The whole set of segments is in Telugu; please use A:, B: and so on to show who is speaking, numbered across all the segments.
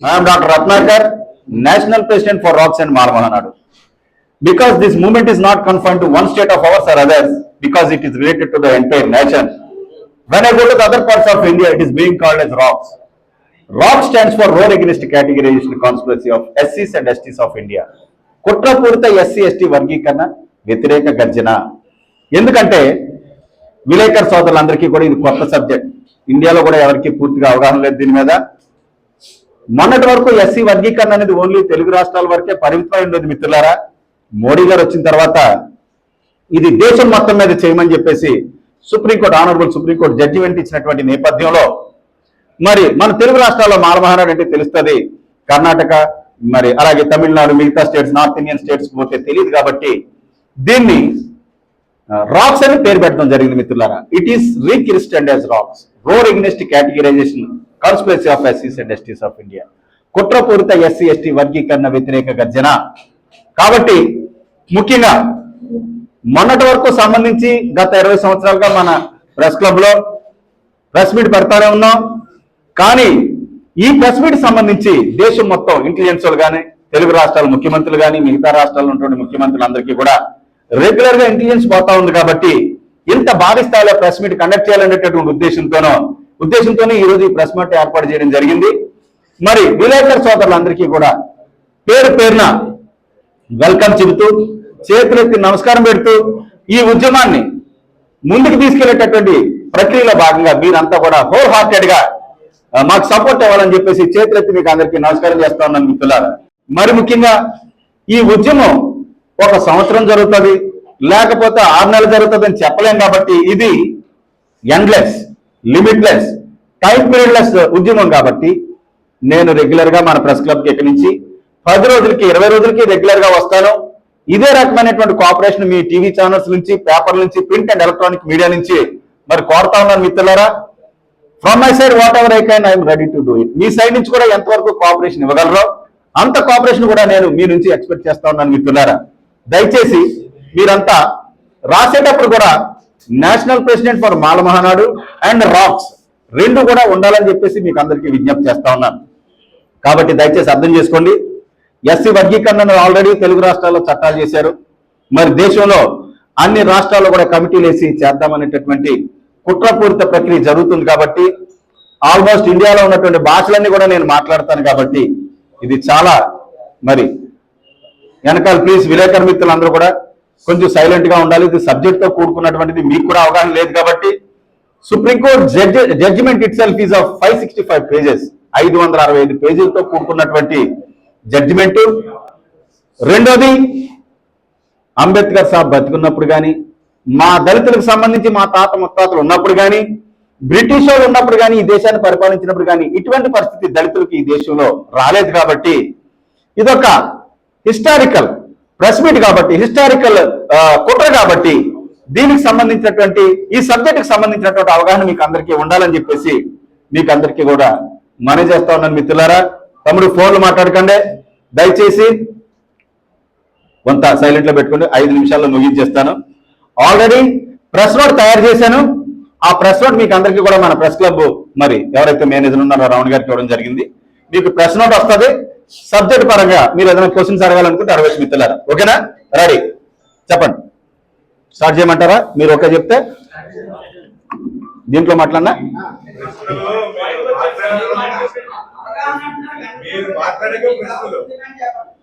A: Doctor Ratnakar national president for rocks and మార్మల్ అన్నాడు because this movement is not confine to one state of ours or others because it is related to the entire nation when I go to other parts of India it is being called as rocks rock stands for road against categorisation conspiracy of ఎస్సీస్ and STs of India కుట్రపూరిత ఎస్సీ ఎస్టీ వర్గీకరణ వ్యతిరేక గర్జన ఎందుకంటే విలేకర్ సోదరులందరికీ కూడా ఇది కొత్త సబ్జెక్ట్ ఇండియాలో కూడా ఎవరికి పూర్తిగా అవగాహన లేదు దీని మీద మొన్నటి వరకు ఎస్సీ వర్గీకరణ అనేది ఓన్లీ తెలుగు రాష్ట్రాల వరకే పరిమితమై ఉండేది మిత్రులారా. మోడీ గారు వచ్చిన తర్వాత ఇది దేశం మొత్తం మీద చేయమని చెప్పేసి సుప్రీంకోర్టు ఆనరబుల్ సుప్రీంకోర్టు జడ్జిమెంట్ ఇచ్చినటువంటి నేపథ్యంలో మరి మన తెలుగు రాష్ట్రాల్లో మాలమహారాడు అంటే తెలుస్తుంది. కర్ణాటక మరి అలాగే తమిళనాడు మిగతా స్టేట్స్ నార్త్ ఇండియన్ స్టేట్స్ పోతే తెలియదు కాబట్టి దీన్ని రాక్స్ అని పేరు పెట్టడం జరిగింది మిత్రులారా. It is rechristened as rocks road against categorisation conspiracy of ఎస్సీస్ and STs of India కుట్రపూరిత ఎస్సీ ఎస్టీ వర్గీకరణ వ్యతిరేక గర్జన. కాబట్టి ముఖ్యంగా మొన్నటి వరకు సంబంధించి గత ఇరవై సంవత్సరాలుగా మన ప్రెస్ క్లబ్లో ప్రెస్ మీట్ పెడతానే ఉన్నాం. కానీ ఈ ప్రెస్ మీట్ సంబంధించి దేశం మొత్తం ఇంటెలిజెన్స్ కానీ తెలుగు రాష్ట్రాల ముఖ్యమంత్రులు కానీ మిగతా రాష్ట్రాల్లో ఉన్నటువంటి ముఖ్యమంత్రులందరికీ కూడా రెగ్యులర్గా ఇంటెలిజెన్స్ పోతా ఉంది కాబట్టి ఇంత భారీ స్థాయిలో ప్రెస్ మీట్ కండక్ట్ చేయాలనేటటువంటి ఉద్దేశంతోనో ఉద్దేశంతోనే ఈ రోజు ఈ ప్రెస్ మీట్ ఏర్పాటు చేయడం జరిగింది. మరి విలేకర్ సోదరులందరికీ కూడా పేరు పేరున వెల్కమ్ చెబుతూ చేతులెత్తి నమస్కారం పెడుతూ ఈ ఉద్యమాన్ని ముందుకు తీసుకెళ్ళేటటువంటి ప్రక్రియలో భాగంగా మీరంతా కూడా హోల్ హార్టెడ్గా మాకు సపోర్ట్ అవ్వాలని చెప్పేసి చేతులెత్తి మీకు అందరికీ నమస్కారం చేస్తా ఉన్నాను మిత్రులారా. మరి ముఖ్యంగా ఈ ఉద్యమం ఒక సంవత్సరం జరుగుతుంది లేకపోతే ఆరు నెలలు జరుగుతుంది అని చెప్పలేం కాబట్టి ఇది ఎండ్లెస్ లిమిట్లెస్ టైం పీరియడ్లెస్ ఉద్యమం కాబట్టి నేను రెగ్యులర్గా మన ప్రెస్ క్లబ్కి ఎక్కడి నుంచి పది రోజులకి ఇరవై రోజులకి రెగ్యులర్గా వస్తాను. ఇదే రకమైనటువంటి కోఆపరేషన్ మీ టీవీ ఛానల్స్ నుంచి పేపర్ నుంచి ప్రింట్ అండ్ ఎలక్ట్రానిక్ మీడియా నుంచి. మరి కోరుతా ఉన్నాను మిత్రులారా from my side whatever I can I'm ready to do it me side నుంచి కూడా ఎంతవరకు కోఆపరేషన్ ఇవ్వగలరో అంత కోఆపరేషన్ కూడా నేను మీ నుంచి ఎక్స్పెక్ట్ చేస్తా ఉన్నాను మిత్రులారా. దయచేసి మీరంతా రాసేటప్పుడు కూడా national president for Mala Mahanadu and rocks రెండు కూడా ఉండాలని చెప్పేసి మీకు అందరికీ విజ్ఞప్తి చేస్తా ఉన్నాను. కాబట్టి దయచేసి అర్థం చేసుకోండి. ఎస్సీ వర్గీకరణను ఆల్రెడీ తెలుగు రాష్ట్రాల్లో చట్టాలు చేశారు. మరి దేశంలో అన్ని రాష్ట్రాల్లో కూడా కమిటీలు వేసి చేద్దామనేటటువంటి కుట్రపూరిత ప్రక్రియ జరుగుతుంది కాబట్టి ఆల్మోస్ట్ ఇండియాలో ఉన్నటువంటి భాషలన్నీ కూడా నేను మాట్లాడతాను కాబట్టి ఇది చాలా మరి వెనకాల ప్లీజ్ విలేకరు మిత్రులందరూ కూడా కొంచెం సైలెంట్గా ఉండాలి. ఇది సబ్జెక్ట్తో కూడుకున్నటువంటిది మీకు కూడా అవగాహన లేదు కాబట్టి supreme court judge judgement itself is of five sixty five pages ఐదు వందల అరవై ఐదు పేజీలతో కూడుకున్నటువంటి జడ్జిమెంట్ రెండోది అంబేద్కర్ సాబ్ బతికున్నప్పుడు కానీ మా దళితులకు సంబంధించి మా తాత ముత్తాతలు ఉన్నప్పుడు కానీ బ్రిటిష్ వాళ్ళు ఉన్నప్పుడు కానీ ఈ దేశాన్ని పరిపాలించినప్పుడు కానీ ఇటువంటి పరిస్థితి దళితులకు ఈ దేశంలో రాలేదు కాబట్టి ఇదొక హిస్టారికల్ ప్రెస్ మీట్ కాబట్టి హిస్టారికల్ కుట్ర కాబట్టి దీనికి సంబంధించినటువంటి ఈ సబ్జెక్టుకి సంబంధించినటువంటి అవగాహన మీకు అందరికీ ఉండాలని చెప్పేసి మీకు అందరికీ కూడా మనవి చేస్తా ఉన్నాను మిత్రులారా. తమ్ముడు ఫోన్లు మాట్లాడకండి. దయచేసి కొంత సైలెంట్లో పెట్టుకుని ఐదు నిమిషాల్లో ముగించేస్తాను. ఆల్రెడీ ప్రెస్ నోట్ తయారు చేశాను. ఆ ప్రెస్ నోట్ మీకు అందరికీ కూడా మన ప్రెస్ క్లబ్ మరి ఎవరైతే మేనేజర్ ఉన్నారో రావణ్ గారికి ఇవ్వడం జరిగింది. మీకు ప్రెస్ నోట్ వస్తుంది. సబ్జెక్ట్ పరంగా మీరు ఏదైనా క్వశ్చన్స్ అడగాలనుకుంటే అడగచ్చు మిత్రులారా. ఓకేనా? రెడీ? చెప్పండి. స్టార్ట్ చేయమంటారా? మీరు ఓకే చెప్తే? దీంట్లో మాట్లాడినా?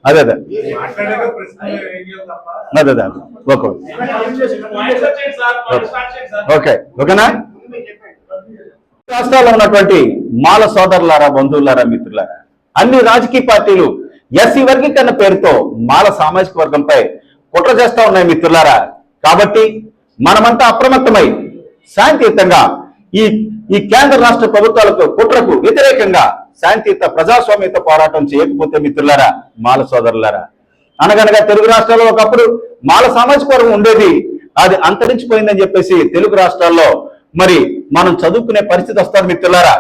A: అదే అదే. అదే అదే ఓకే. ఓకే ఓకేనా? రాష్ట్రాల్లో ఉన్నటువంటి మాల సోదరులారా బంధువులారా మిత్రులారా అన్ని రాజకీయ పార్టీలు ఎస్సీ వర్గీకరణ పేరుతో మాల సామాజిక వర్గంపై కుట్ర చేస్తా ఉన్నాయి మిత్రులారా. కాబట్టి మనమంతా అప్రమత్తమై శాంతియుతంగా ఈ ఈ కేంద్ర రాష్ట్ర ప్రభుత్వాలకు కుట్రకు వ్యతిరేకంగా శాంతియుత ప్రజాస్వామ్యత పోరాటం చేయకపోతే మిత్రులారా మాల సోదరులారా. అనగనగా తెలుగు రాష్ట్రాల్లో ఒకప్పుడు మాల సామాజిక వర్గం ఉండేది. అది అంతరించిపోయిందని చెప్పేసి తెలుగు రాష్ట్రాల్లో మరి మనం చదువుకునే పరిస్థితి వస్తారు మిత్రులారా.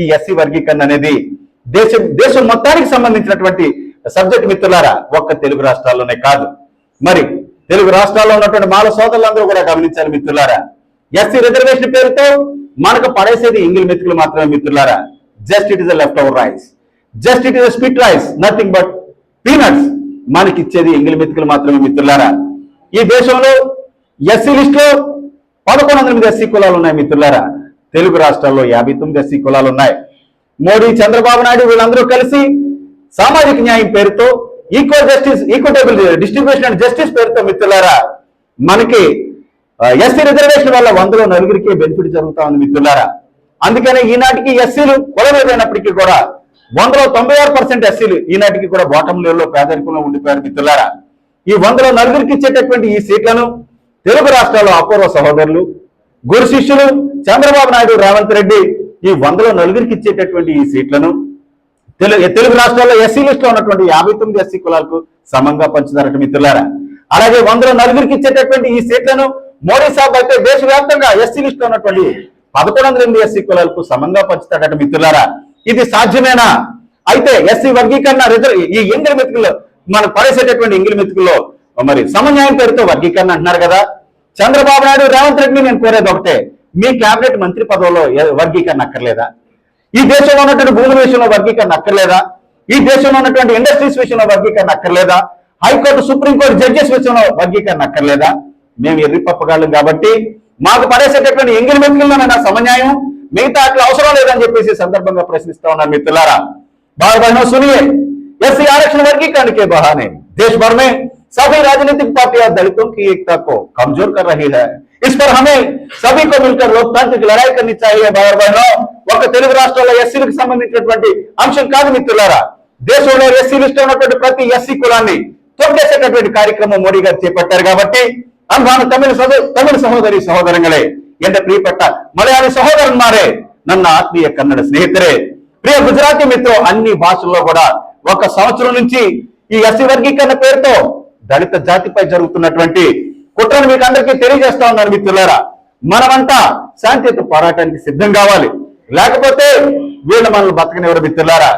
A: ఈ ఎస్సీ వర్గీకరణ అనేది దేశం దేశం మొత్తానికి సంబంధించినటువంటి సబ్జెక్ట్ మిత్రులారా ఒక్క తెలుగు రాష్ట్రాల్లోనే కాదు. మరి తెలుగు రాష్ట్రాల్లో ఉన్నటువంటి మాల సోదరులందరూ కూడా గమనించాలి మిత్రులారా. ఎస్సీ రిజర్వేషన్ పేరుతో మనకు పడేసేది ఇంగిల్ మెతుకులు మాత్రమే మిత్రులారా. Just it is left over rice just it is spit rice nothing but peanuts మనకి ఇచ్చేది ఎంగిలి మెతుకులు మాత్రమే మిత్రులారా. ఈ దేశంలో ఎస్సీ లిస్టులో పదకొండు వందల ఎనిమిది ఎస్సీ కులాలు ఉన్నాయి మిత్రులారా. తెలుగు రాష్ట్రాల్లో యాభై తొమ్మిది ఎస్సీ కులాలు ఉన్నాయి. మోడీ చంద్రబాబు నాయుడు వీళ్ళందరూ కలిసి సామాజిక న్యాయం పేరుతో equal justice equitable distribution and justice పేరుతో మిత్రులారా మనకి ఎస్సీ రిజర్వేషన్ వల్ల వందలో నలుగురికి బెనిఫిట్ జరుగుతా ఉంది మిత్రులారా. అందుకనే ఈనాటికి ఎస్సీలు కొలవేదైనప్పటికీ కూడా వందలో తొంభై ఆరు పర్సెంట్ ఎస్సీలు ఈనాటికి కూడా బాటం లెవెల్లో పేదరికంలో ఉండిపోయారు మిత్రులారా. ఈ వందలో నలుగురికి ఇచ్చేటటువంటి ఈ సీట్లను తెలుగు రాష్ట్రాల్లో అపూర్వ సహోదరులు గురు శిష్యులు చంద్రబాబు నాయుడు రేవంత్ రెడ్డి ఈ వందలో నలుగురికి ఇచ్చేటటువంటి ఈ సీట్లను తెలుగు తెలుగు రాష్ట్రాల్లో ఎస్సీ లిస్టులో ఉన్నటువంటి యాభై తొమ్మిది ఎస్సీ కులాలకు సమంగా పంచుతారట మిత్రులారా. అలాగే వందలో నలుగురికి ఇచ్చేటటువంటి ఈ సీట్లను మోడీ సాబ్ అయితే దేశవ్యాప్తంగా ఎస్సీ లిస్టులో ఉన్నటువంటి పదకొండు వందల ఎనిమిది ఎస్సీ కులాలకు సమంగా పంచుతాడట మిత్రులారా. ఇది సాధ్యమేనా? అయితే ఎస్సీ వర్గీకరణ రిజర్వ్ ఈ ఎంగిలి మెతుకుల్లో మనం పడేసేటటువంటి ఎంగిలి మెతుకుల్లో మరి సమన్యాయం పేరుతో వర్గీకరణ అంటున్నారు కదా. చంద్రబాబు నాయుడు రేవంత్ రెడ్డిని నేను కోరేది ఒకటే. మీ కేబినెట్ మంత్రి పదవిలో ఏ- వర్గీకరణ అక్కర్లేదా ఈ దేశంలో ఉన్నటువంటి భూముల విషయంలో వర్గీకరణ అక్కర్లేదా ఈ దేశంలో ఉన్నటువంటి ఇండస్ట్రీస్ విషయంలో వర్గీకరణ అక్కర్లేదా హైకోర్టు సుప్రీంకోర్టు జడ్జెస్ విషయంలో వర్గీకరణ అక్కర్లేదా మేము ఎర్రి పప్పగాళ్ళం కాబట్టి మాకు పడేసేటటువంటి ఎంగిలి మెతుకుల్లోనైనా సమన్యాయం మిగతా అట్లా అవసరం లేదని చెప్పేసి ఈ సందర్భంగా ప్రశ్నిస్తా ఉన్నాను మిత్రులారా बार बहनों सुनिए एससी आरक्षण वर्गीकरण के बहाने देश भर में सभी राजनीतिक पार्टियां दलितों की एकता को कमजोर कर रही है इस पर हमें सभी को मिलकर लोकतांत्रिक लड़ाई करनी चाहिए భారత బహనో ఒక తెలుగు రాష్ట్రాల్లో ఎస్సీలకు సంబంధించినటువంటి అంశం కాదు మిత్రులారా. దేశంలో ఎస్సీ లిస్ట్ ఉన్నటువంటి ప్రతి ఎస్సీ కులాన్ని తొక్కేసేటటువంటి కార్యక్రమం మోడీ గారు చేపట్టారు కాబట్టి അൻപാണ് തമിഴ് തമിഴ് സഹോദരി സഹോദരങ്ങളെ എന്റെ మలయాళీ മലയാളി సహోదరన్మారే నన్న ఆత్మీయ కన్నడ స్నేహితులే. ప్రియ గుజరాతీ మిత్రం అన్ని భాషల్లో కూడా ఒక సంవత్సరం నుంచి ఈ ఎస్సీ వర్గీకరణ పేరుతో దళిత జాతిపై జరుగుతున్నటువంటి కుట్రను మీకు అందరికీ తెలియజేస్తా ఉన్నాను మిత్రులారా. మనమంతా శాంతియుత పోరాటానికి సిద్ధం కావాలి. లేకపోతే వీళ్ళు మనల్ని బతకనివ్వరు మిత్రులారా.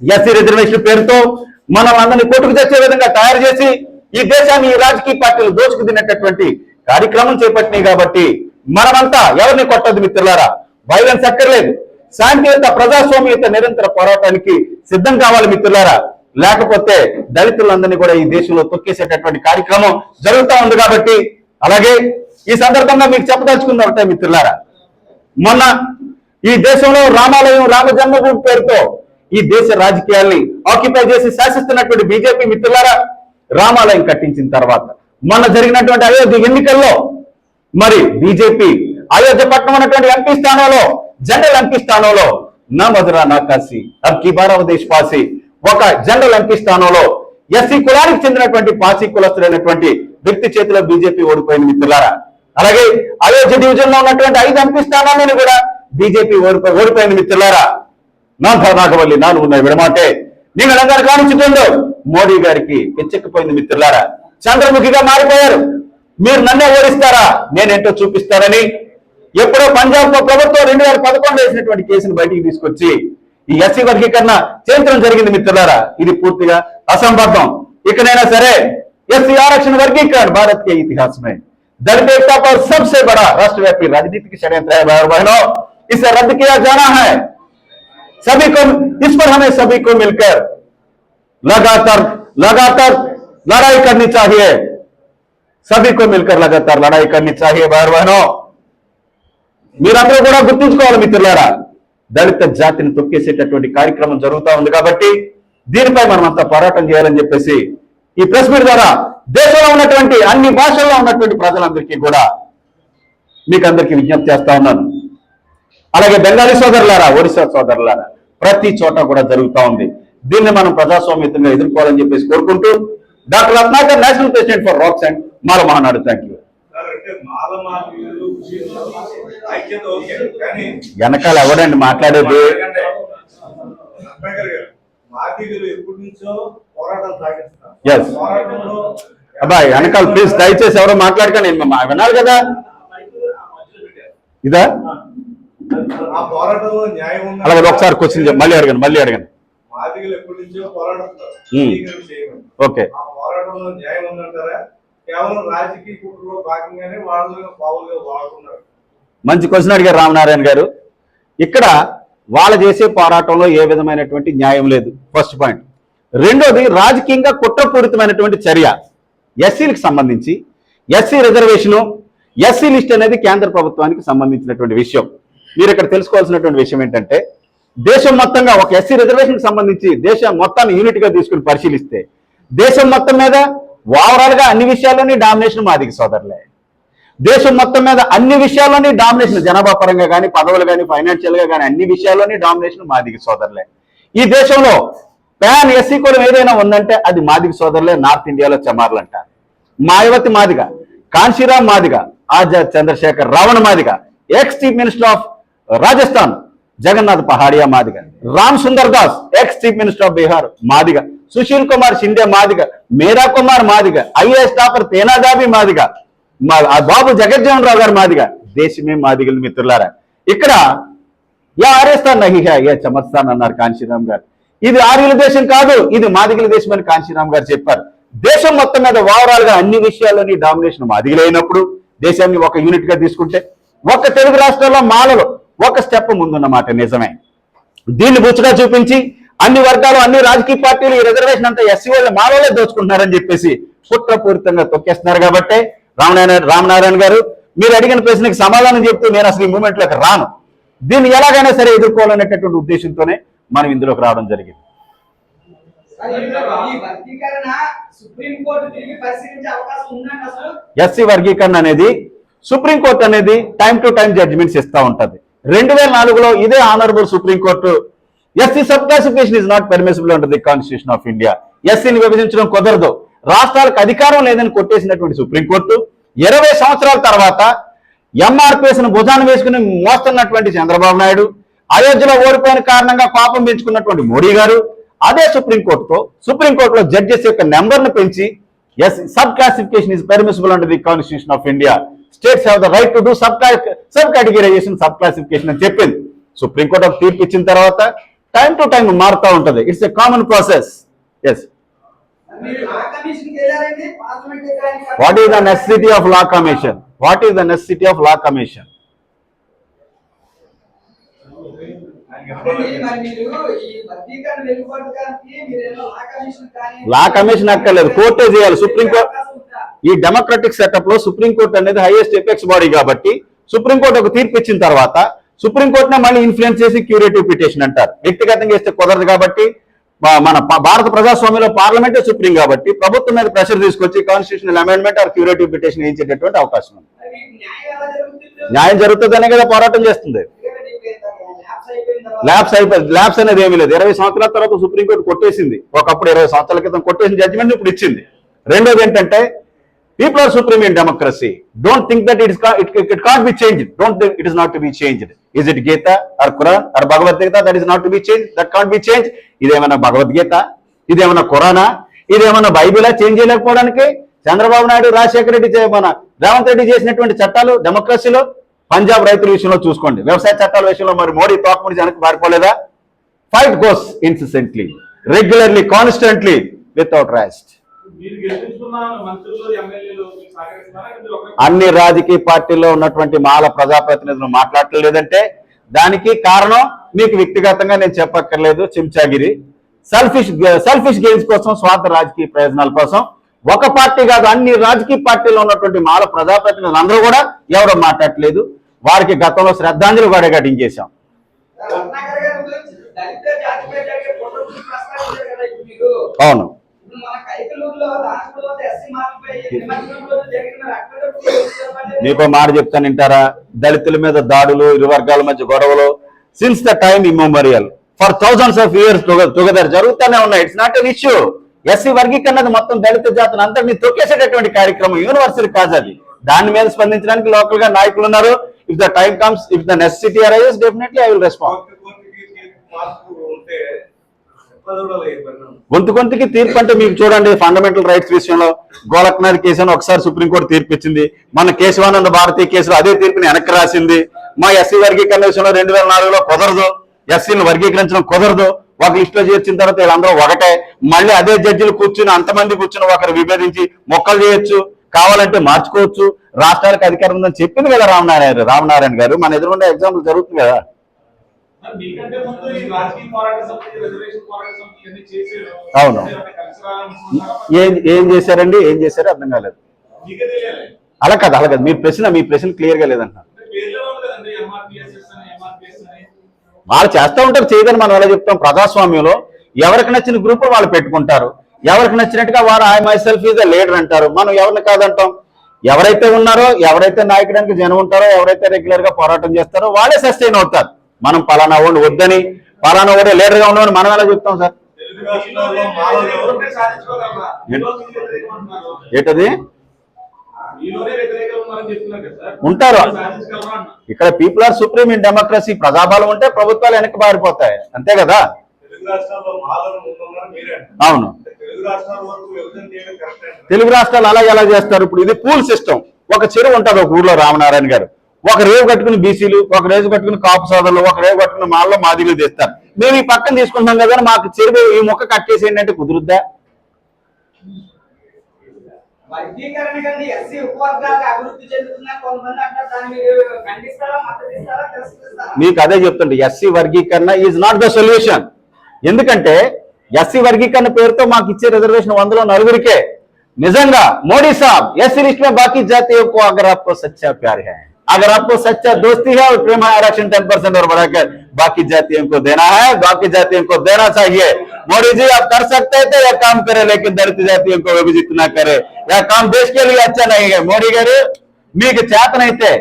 A: ఎస్సీ రిజర్వేషన్ పేరుతో మనం అందరిని కోర్టుకు తెచ్చే విధంగా తయారు చేసి ఈ దేశాన్ని ఈ రాజకీయ పార్టీలు దోచుకు తినేటటువంటి కార్యక్రమం చేపట్టినాయి కాబట్టి మనమంతా ఎవరిని కొట్టదు మిత్రులారా. వైలెన్స్ అక్కర్లేదు శాంతియుత ప్రజాస్వామ్యత నిరంతర పోరాటానికి సిద్ధం కావాలి మిత్రులారా. లేకపోతే దళితులందరినీ కూడా ఈ దేశంలో తొక్కేసేటటువంటి కార్యక్రమం జరుగుతా ఉంది కాబట్టి అలాగే ఈ సందర్భంగా మీకు చెప్పదలుచుకుంది ఒకటే మిత్రులారా మొన్న ఈ దేశంలో రామాలయం రామజన్మభూమి పేరుతో ఈ దేశ రాజకీయాల్ని ఆక్యుపై చేసి శాసిస్తున్నటువంటి బీజేపీ మిత్రులారా రామాలయం కట్టించిన తర్వాత మొన్న జరిగినటువంటి అయోధ్య ఎన్నికల్లో మరి బీజేపీ అయోధ్య పట్నం ఉన్నటువంటి ఎంపీ స్థానంలో జనరల్ ఎంపీ స్థానంలో నా మధురా నాకాశి అబ్కి బారవ దేశ్ పాసి ఒక జనరల్ ఎంపీ స్థానంలో ఎస్సీ కులానికి చెందినటువంటి పాసి కులస్తులైనటువంటి వ్యక్తి చేతిలో బీజేపీ ఓడిపోయింది మిత్రులారా. అలాగే అయోధ్య డివిజన్లో ఉన్నటువంటి ఐదు ఎంపీ స్థానాలను కూడా బీజేపీ ఓడిపో ఓడిపోయింది మిత్రులారా. నా నాగవల్లి నాలుగు ఉన్నాయి విడమాటే. నేను అందరు కానిచ్చుతుందో మోడీ గారికి పిచ్చెక్కిపోయింది మిత్రులారా. చంద్రముఖిగా మారిపోయారు. మీరు నన్నే ఓడిస్తారా? నేనేంటో చూపిస్తారని ఎప్పుడో పంజాబ్లో ప్రభుత్వం రెండు వేల పదకొండు వేసినటువంటి కేసును బయటికి తీసుకొచ్చి ఈ ఎస్సీ వర్గీకరణ చేయించడం జరిగింది మిత్రులారా ఇది పూర్తిగా అసంబద్ధం ఇకనైనా సరే ఎస్సీ आरक्षण वर्गीकरण भारत के इतिहास में दलित एकता पर सबसे बड़ा राष्ट्रव्यापी राजनीतिक षड्यंत्र है भाई और बहनों इसे रद्द किया जाना है सभी को इस पर हमें सभी को मिलकर लगातार लगातार लड़ाई करनी चाहिए सभी को मिलकर लगातार लड़ाई करनी चाहिए भाई और बहनों మీరందరూ కూడా గుర్తుంచుకోవాలి మిత్రులారా దళిత జాతిని తొక్కేసేటటువంటి కార్యక్రమం జరుగుతా ఉంది కాబట్టి దీనిపై మనం అంతా పోరాటం చేయాలని చెప్పేసి ఈ ప్రెస్ మీట్ ద్వారా దేశంలో ఉన్నటువంటి అన్ని భాషల్లో ఉన్నటువంటి ప్రజలందరికీ కూడా మీకు అందరికీ విజ్ఞప్తి చేస్తా ఉన్నాను. అలాగే బెంగాలీ సోదరులారా ఒడిశా సోదరులారా ప్రతి చోట కూడా జరుగుతా ఉంది. దీన్ని మనం ప్రజాస్వామ్యతంగా ఎదుర్కోవాలని చెప్పేసి కోరుకుంటూ doctor Ratnakar national
B: president for rocks and Mala Mahanadu thank you
A: వెనకాల ఎవడండి మాట్లాడేది? అబ్బాయి వెనకాల ప్లీజ్ దయచేసి ఎవరో మాట్లాడకండి. వినాలి కదా? ఇదా? అలాగే ఒకసారి క్వశ్చన్ మళ్ళీ అడగండి మళ్ళీ అడగండి. Hmm. ఓకే
B: ఆ పోరాటంలో న్యాయం ఉందంటారా? కేవలం రాజకీయ కుట్రలో భాగంగానే వాళ్ళు పావులుగా వాడుతున్నారు.
A: మంచి క్వశ్చన్ అడిగారు రామనారాయణ గారు. ఇక్కడ వాళ్ళ చేసే పోరాటంలో ఏ విధమైనటువంటి న్యాయం లేదు. ఫస్ట్ పాయింట్ రెండోది రాజకీయంగా కుట్రపూరితమైనటువంటి చర్య ఎస్సీలకు సంబంధించి ఎస్సీ రిజర్వేషను ఎస్సీ లిస్ట్ అనేది కేంద్ర ప్రభుత్వానికి సంబంధించినటువంటి విషయం. మీరు ఇక్కడ తెలుసుకోవాల్సినటువంటి విషయం ఏంటంటే దేశం మొత్తంగా ఒక ఎస్సీ రిజర్వేషన్కి సంబంధించి దేశం మొత్తాన్ని యూనిట్గా తీసుకుని పరిశీలిస్తే దేశం మొత్తం మీద ఓవరాల్గా అన్ని విషయాల్లోని డామినేషన్ మాదికి సోదరులే. దేశం మొత్తం మీద అన్ని విషయాల్లోని డామినేషన్ జనాభా పరంగా కానీ పదవులు కానీ ఫైనాన్షియల్గా కానీ అన్ని విషయాల్లోని డామినేషన్ మాదికి సోదరులే. ఈ దేశంలో ప్యాన్ ఎస్సీ కులం ఏదైనా ఉందంటే అది మాదికి సోదరులే నార్త్ ఇండియాలో చమార్లు అంటారు. Mayawati Madiga Kanshiram Madiga Azad Chandrashekhar Ravana Madiga ex chief minister of Rajasthan Jagannath Pahadia Madiga Ram Sundar Das ex chief minister of Bihar Madiga. Sushil Kumar Shinde Madiga Meira Kumar Madiga IAS topper తేనాదాబి Madiga మా బాబు జగజ్జీవన్ రావు గారు మాదిగ దేశమే మాదిగలు మిత్రులారా. ఇక్కడ యా ఆర్యస్థాన్ నహి యా చమత్స్థాన్ అన్నారు కాంశీరామ్ గారు. ఇది ఆర్యుల దేశం కాదు ఇది మాదిగల దేశం అని కాంశీరామ్ గారు చెప్పారు. దేశం మొత్తం మీద ఓవరాల్గా అన్ని విషయాల్లోని డామినేషన్ మాదిగలైనప్పుడు దేశాన్ని ఒక యూనిట్గా తీసుకుంటే ఒక తెలుగు రాష్ట్రంలో మాలలో ఒక స్టెప్ ముందున్నమాట నిజమే. దీన్ని బుచ్చుగా చూపించి అన్ని వర్గాలు అన్ని రాజకీయ పార్టీలు ఈ రిజర్వేషన్ అంతా ఎస్సీ వాళ్ళు మాలోనే దోచుకుంటున్నారని చెప్పేసి కుట్రపూరితంగా తొక్కేస్తున్నారు కాబట్టి రామనారాయణ రామనారాయణ గారు మీరు అడిగిన ప్రశ్నకి సమాధానం చెప్తూ నేను అసలు ఈ మూమెంట్లోకి రాను. దీన్ని ఎలాగైనా సరే ఎదుర్కోవాలనేటటువంటి ఉద్దేశంతోనే మనం ఇందులోకి రావడం జరిగింది. ఎస్సీ వర్గీకరణ అనేది సుప్రీంకోర్టు అనేది టైం టు టైం జడ్జిమెంట్స్ ఇస్తా ఉంటది. రెండు వేల నాలుగులో ఇదే honourable supreme court SC sub classification is not permissible under the constitution of India ఎస్సీని విభజించడం కుదరదు. రాష్ట్రాలకు అధికారం లేదని కొట్టేసినటువంటి సుప్రీంకోర్టు ఇరవై సంవత్సరాల తర్వాత ఎంఆర్పిఎస్ను భుజాన్ని వేసుకుని మోస్తున్నటువంటి చంద్రబాబు నాయుడు అయోధ్యలో ఓడిపోయిన కారణంగా కోపం పెంచుకున్నటువంటి మోడీ గారు అదే సుప్రీంకోర్టుతో సుప్రీంకోర్టులో జడ్జెస్ యొక్క నెంబర్ను పెంచి as sub classification is permissible under the constitution of India states have the right to do sub sub categorisation sub classification అని చెప్పింది. సుప్రీంకోర్టు ఒక తీర్పు ఇచ్చిన తర్వాత టైం టు టైం మారుతూ ఉంటుంది. It's a common process as what is the necessity of
C: law commission what is the necessity of law commission
A: law commission అక్కర్లేదు. కోర్టే చేయాలి.
C: సుప్రీంకోర్టు
A: ఈ డెమోక్రటిక్ సెటప్లో సుప్రీంకోర్టు అనేది హైయెస్ట్ ఎపెక్స్ బాడీ కాబట్టి సుప్రీంకోర్టు ఒక తీర్పు ఇచ్చిన తర్వాత సుప్రీంకోర్టునే మళ్ళీ ఇన్ఫ్లుయెన్స్ చేసి క్యూరేటివ్ పిటిషన్ అంటారు. వ్యక్తిగతంగా ఇస్తే కుదరదు కాబట్టి మన భారత ప్రజాస్వామ్యంలో పార్లమెంటే సుప్రీం కాబట్టి ప్రభుత్వం మీద ప్రెషర్ తీసుకొచ్చి constitutional amendment or curative petition వేయించేటటువంటి అవకాశం ఉంది.
C: న్యాయం
A: జరుగుతుందనే కదా పోరాటం చేస్తుంది. ల్యాబ్స్ అయిపోయింది ల్యాబ్స్ అనేది ఏమీ లేదు. ఇరవై సంవత్సరాల తర్వాత సుప్రీంకోర్టు కొట్టేసింది. ఒకప్పుడు ఇరవై సంవత్సరాల క్రితం కొట్టేసిన జడ్జిమెంట్ ఇప్పుడు ఇచ్చింది. రెండోది ఏంటంటే people are supreme in democracy don't think that it it can't be change don't think it is not to be change is it Gita or Quran or Bhagavad Gita that is not to be change that can't be change ఇదేమన్నా భగవద్గీత ఇదేమన్నా ఖురానా ఇదేమన్నా బైబిలా చేంజ్ చేయలేకపోవడానికి చంద్రబాబు నాయుడు రాజశేఖర రెడ్డి మన రేవంత్ రెడ్డి చేసినటువంటి చట్టాలు డెమోక్రసీలో పంజాబ్ రైతుల విషయంలో చూసుకోండి. వ్యవసాయ చట్టాల విషయంలో మరి మోడీ తోకముడి వెనక్కి పారిపోలేదా
D: fight goes insistently regularly constantly without rest
A: అన్ని రాజకీయ పార్టీల్లో ఉన్నటువంటి మాల ప్రజాప్రతినిధులు మాట్లాడలేదంటే దానికి కారణం మీకు వ్యక్తిగతంగా నేను చెప్పక్కర్లేదు చెంచాగిరి. సెల్ఫిష్ సెల్ఫిష్ గెయిన్స్ కోసం స్వార్థ రాజకీయ ప్రయోజనాల కోసం. ఒక పార్టీ కాదు అన్ని రాజకీయ పార్టీల్లో ఉన్నటువంటి మాల ప్రజాప్రతినిధులు అందరూ కూడా ఎవరో మాట్లాడట్లేదు. వారికి గతంలో శ్రద్ధాంజలి కూడా ఘటించేశాం అవును. ఒక మాట చెప్తాను వింటారా? దళితుల మీద దాడులు ఇరు వర్గాల మధ్య గొడవలు. Since the time immemorial for thousands of years together జరుగుతూనే ఉన్నాయి. It's not an issue SC వర్గీకరణ మొత్తం దళిత జాతిని అంతటిని తొక్కేసేటటువంటి కార్యక్రమం యూనివర్సల్ కాదు అది. దాని మీద స్పందించడానికి లోకల్గా నాయకులు ఉన్నారు. If the time comes if the necessity arises definitely I will respond
B: court కోర్టుకి తీర్పు మార్పు ఉంటే ఎట్లా చూడాలి ఈ పరిణామం
A: గొంతు గొంతుకి తీర్పు అంటే మీకు చూడండి ఫండమెంటల్ రైట్స్ విషయంలో గోలక్నాథ్ కేసు అని ఒకసారి సుప్రీంకోర్టు తీర్పు ఇచ్చింది. మన కేశవానంద భారతీయ కేసులో అదే తీర్పుని వెనక్కి రాసింది. మా ఎస్సీ వర్గీకరణ విషయంలో రెండు వేల నాలుగులో కుదరదు. ఎస్సీని వర్గీకరించడం కుదరదు. ఒక లిస్టులో చేర్చిన తర్వాత వీళ్ళందరూ ఒకటే. మళ్ళీ అదే జడ్జిలు కూర్చుని అంతమంది కూర్చుని ఒకరు విభేదించి మొక్కలు చేయొచ్చు కావాలంటే మార్చుకోవచ్చు. రాష్ట్రాలకు అధికారం ఉందని చెప్పింది కదా రామనారాయణ రామనారాయణ గారు. మన ఎదురుండే ఎగ్జాంపుల్ జరుగుతుంది కదా.
D: మీకంటే ముందు ఈ రాజకీయ పోరాట సమితి రిజర్వేషన్ పోరాట సమితి ఇవన్నీ చేసారు.
A: అవును. ఏం ఏం చేశారండి? ఏం చేశారు అర్థం కాలేదు. అలా కాదు అలా కాదు. మీ ప్రశ్న మీ ప్రశ్న క్లియర్గా లేదంటున్నారు
D: అని
A: వాళ్ళు చేస్తూ ఉంటారు చేయదని మనం ఎలా చెప్తాం? ప్రజాస్వామ్యంలో ఎవరికి నచ్చిన గ్రూప్ వాళ్ళు పెట్టుకుంటారు. ఎవరికి నచ్చినట్టుగా వారు I myself is leader అంటారు. మనం ఎవరిని కాదంటాం? ఎవరైతే ఉన్నారో ఎవరైతే నాయకుడానికి జనం ఉంటారో ఎవరైతే రెగ్యులర్గా పోరాటం చేస్తారో వాళ్ళే సస్టైన్ అవుతారు. మనం పలానా వాడిని వద్దని పలానా వాడే లీడర్గా ఉన్నామని మనం ఎలా చెప్తాం సార్? ఏంటది? ఉంటారు. ఇక్కడ people are supreme in democracy ప్రజాబలం ఉంటే ప్రభుత్వాలు వెనక్కి పారిపోతాయి. అంతే కదా? అవును.
B: తెలుగు రాష్ట్రాలు
A: అలా ఎలా చేస్తారు? ఇప్పుడు ఇది పూల్ సిస్టమ్ ఒక చెరువు ఉంటుంది ఒక ఊర్లో రామనారాయణ గారు. ఒక రేవు కట్టుకుని బీసీలు ఒక రేవు కట్టుకుని కాపు సోదరులు ఒక రేవు కట్టుకుని మాల్లో మాదిలు తీస్తారు మేము ఈ పక్కన తీసుకుంటాం కదా మాకు చెరువు ఈ మొక్క కట్టేసేయండి అంటే కుదురుద్దా
C: వర్గీకరణ కింద ఎస్సీ ఉపవర్గాలు అభివృద్ధి చెందుతున్నా కొంతమంది అంటారు దాన్ని మీరు ఖండిస్తారా మద్దతు ఇస్తారా తిరస్కరిస్తారా
A: మీకు అదే చెప్తుండే ఎస్సీ వర్గీకరణ ఈజ్ నాట్ ద సొల్యూషన్ ఎందుకంటే ఎస్సీ వర్గీకరణ పేరుతో మాకు ఇచ్చే రిజర్వేషన్ వందలో నలుగురికే నిజంగా మోడీ సాబ్ ఎస్సీ लिस्ट में बाकी जातियों को अगर आपको सच्चा प्यार है अगर आपको सच्चा दोस्ती है और प्रेम है आरक्षण टेन परसेंट और बढ़ाकर बाकी जातियों को देना है बाकी जातियों को देना चाहिए मोदी जी आप कर सकते थे यह काम करे लेकिन दलित जातियों को विभाजित ना करे यह काम देश के लिए अच्छा नहीं है మోడీ గారు మీకు చేతనైతే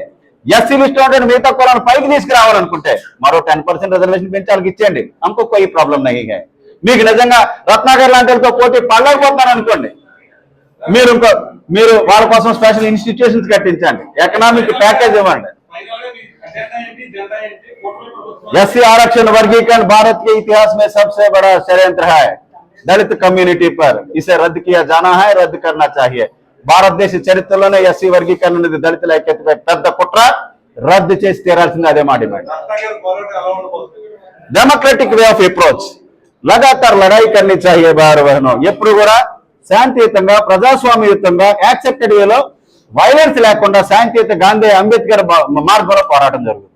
A: ఎస్సీ లిస్ట్ ఉంటే మిగతా కులాలను పైకి తీసుకురావాలనుకుంటే మరో టెన్ పర్సెంట్ రిజర్వేషన్ పెంచి వాళ్ళకి ఇచ్చేయండి అంకో కోయి ప్రాబ్లం నహీ హై మీకు నిజంగా రత్నాకర్ లాంటి వాళ్ళతో పోటీ పడలేకపోతున్నారు అనుకోండి మీరు ఇంకో మీరు వాళ్ళ కోసం స్పెషల్ ఇన్స్టిట్యూషన్స్ కట్టించండి ఎకనామిక్ ప్యాకేజ్ ఇవ్వండి
D: ఫైనల్ గా మీ అజెండా ఏంటి జెండా ఏంటి కూటమి ప్రభుత్వం
A: एससी आरक्षण वर्गीकरण भारत के इतिहास में सबसे बड़ा षड्यंत्र है दलित कम्युनिटी पर इसे रद्द किया जाना है रद्द करना चाहिए భారతదేశ చరిత్రలోనే ఎస్సీ వర్గీకరణ అనేది దళితుల ఐక్యతపై పెద్ద కుట్ర రద్దు చేసి తీరాల్సింది అదే మా డిమాండ్
B: రత్నాకర్ పోరాటం ఎలా ఉండబోతుంది
A: డెమోక్రటిక్ వే ఆఫ్ అప్రోచ్ లగాతార్ లడాయి కర్నీ చాహియే భార బహనో ఎప్పుడు కూడా శాంతియుతంగా ప్రజాస్వామ్యయుతంగా యాక్సెప్టెడ్ వేలో వైలెన్స్ లేకుండా శాంతియుత గాంధీ అంబేద్కర్ మార్గంలో పోరాటం జరుగుతుంది.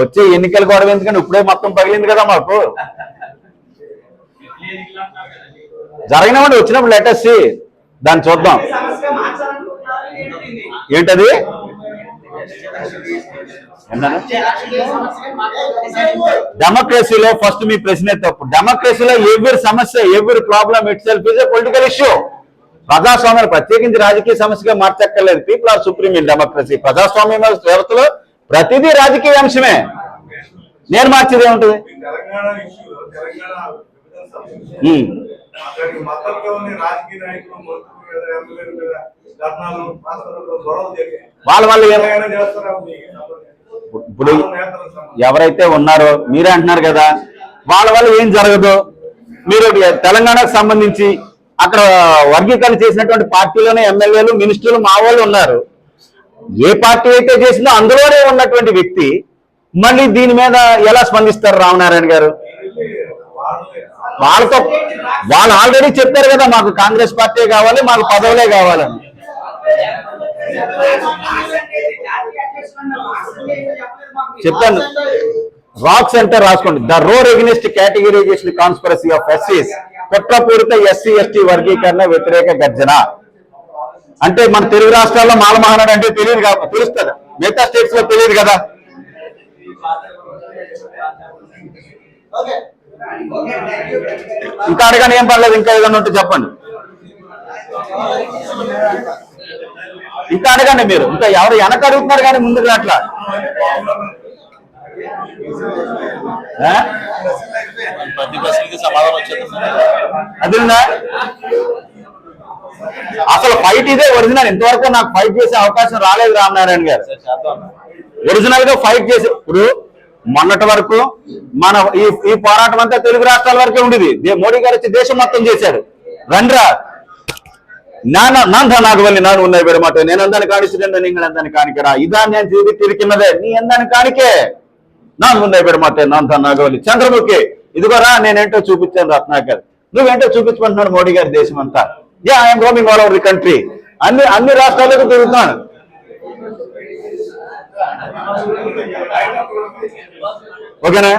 C: వచ్చే
A: ఎన్నికలు గొడవ ఎందుకంటే ఇప్పుడే మొత్తం పగిలింది కదా మాకు. జరగనివ్వండి వచ్చినప్పుడు లెటెస్ట్ దాన్ని చూద్దాం? ఏంటది? డెమోక్రసీలో ఫస్ట్ మీ ప్రశ్నే తప్పు. డెమోక్రసీలో ఎవరి సమస్య ఎవరి problem itself is a political issue ప్రజాస్వామ్యాన్ని ప్రత్యేకించి రాజకీయ సమస్యగా మార్చక్కర్లేదు. People are supreme in democracy ప్రజాస్వామ్య వ్యవస్థలో ప్రతిదీ రాజకీయ అంశమే. నేను మార్చేది ఏముంటుంది?
B: జరిగాయి.
A: వాళ్ళ ఇప్పుడు ఎవరైతే ఉన్నారో మీరే అంటున్నారు కదా వాళ్ళ వల్ల ఏం జరగదు? మీరు తెలంగాణకు సంబంధించి అక్కడ వర్గీకరణ చేసినటువంటి పార్టీలోనే ఎమ్మెల్యేలు మినిస్టర్లు మా వాళ్ళు ఉన్నారు. ఏ పార్టీ అయితే చేసిందో అందులోనే ఉన్నటువంటి వ్యక్తి మళ్ళీ దీని మీద ఎలా స్పందిస్తారు రామనారాయణ గారు? వాళ్ళతో వాళ్ళు ఆల్రెడీ చెప్పారు కదా మాకు కాంగ్రెస్ పార్టీ కావాలి మాకు పదవులే కావాలని.
C: మార్క్స్
A: చెప్పాను రాక్స్ అంటే రాసుకోండి. The roar against categorization conspiracy of ఎస్సీస్ కుట్రపూరిత ఎస్సీ ఎస్టీ వర్గీకరణ వ్యతిరేక గర్జన. అంటే మన తెలుగు రాష్ట్రాల్లో మాలమహానాడు అంటే తెలియదు కాబట్టి తెలుస్తుంది మిగతా స్టేట్స్లో తెలియదు కదా. ఇంకా అడగని ఏం పర్లేదు ఇంకా ఏదైనా ఉంటే చెప్పండి. ఇంకా అడగండి మీరు. ఇంకా ఎవరు వెనక అడుగుతున్నారు కానీ ముందుకు అట్లా అదిందా అసలు ఫైట్ ఇదే ఒరిజినల్ ఇంతవరకు నాకు ఫైట్ చేసే అవకాశం రాలేదు రామనారాయణ గారు. ఒరిజినల్గా ఫైట్ చేసే ఇప్పుడు మొన్నటి వరకు మన ఈ పోరాటం అంతా తెలుగు రాష్ట్రాల వరకే ఉండేది. మోడీ గారు వచ్చి దేశం మొత్తం చేశారు. రండ్రా నా நான் தான் ஆகவில்லை நான் పేరు விடமாட்டேன் నేను நான் தான் காணிச்சிட்டு நீங்கள் எந்த காணிக்கிறா இதான் நான் திருவிட்டு இருக்கின்றதே కానికే எந்த కానిక. పేరు உன்னை விடமாட்டேன் நான் தான் ఆగవల్లి చంద్రముఖి ఇదిగోరా నేనేంటో చూపించాను రత్నాకర్ నువ్వేంటో చూపించుకుంటున్నాడు మోడీ గారి దేశం అంతా yeah I'm roaming all over the country అన్ని అన్ని రాష్ట్రాలకు తిరుగుతాను ఓకేనా?